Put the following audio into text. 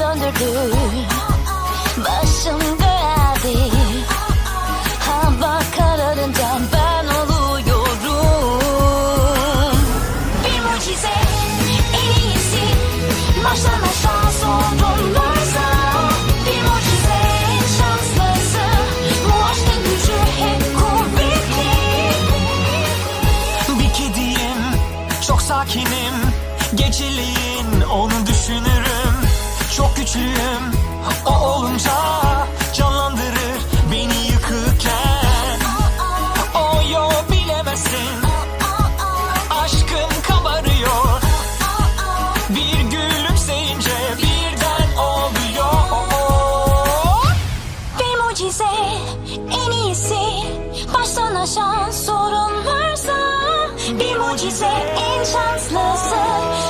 döndürdü. Başım geldi Hava kararınca ben oluyorum. Bir mucize en iyisi. Baştan aşağı sorun varsa. Bir mucize şanslısı Bu aşkın gücü hep kuvvetli. Bir kediyim, çok sakinim. Geceleyin onu düşünürüm Çok güçlüyüm, o olunca Canlandırır beni yıkırken. O yo bilemezsin. Aşkım kabarıyor. Bir gülümseyince birden oluyor. Bir mucize en iyisi. Baştan aşağı sorun varsa Bir mucize en şanslısı